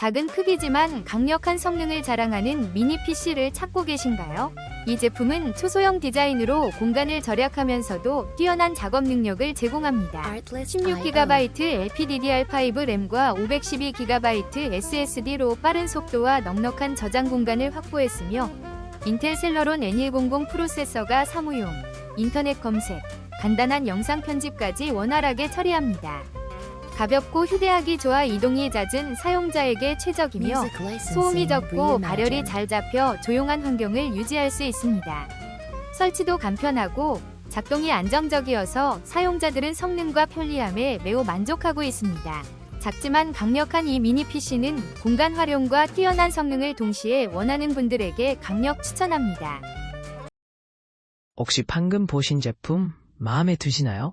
작은 크기지만 강력한 성능을 자랑하는 미니 PC를 찾고 계신가요? 이 제품은 초소형 디자인으로 공간을 절약하면서도 뛰어난 작업 능력을 제공합니다. 16GB LPDDR5 램과 512GB SSD로 빠른 속도와 넉넉한 저장 공간을 확보했으며 인텔 셀러론 N100 프로세서가 사무용, 인터넷 검색, 간단한 영상 편집까지 원활하게 처리합니다. 가볍고 휴대하기 좋아 이동이 잦은 사용자에게 최적이며 소음이 적고 발열이 잘 잡혀 조용한 환경을 유지할 수 있습니다. 설치도 간편하고 작동이 안정적이어서 사용자들은 성능과 편리함에 매우 만족하고 있습니다. 작지만 강력한 이 미니 PC는 공간 활용과 뛰어난 성능을 동시에 원하는 분들에게 강력 추천합니다. 혹시 방금 보신 제품 마음에 드시나요?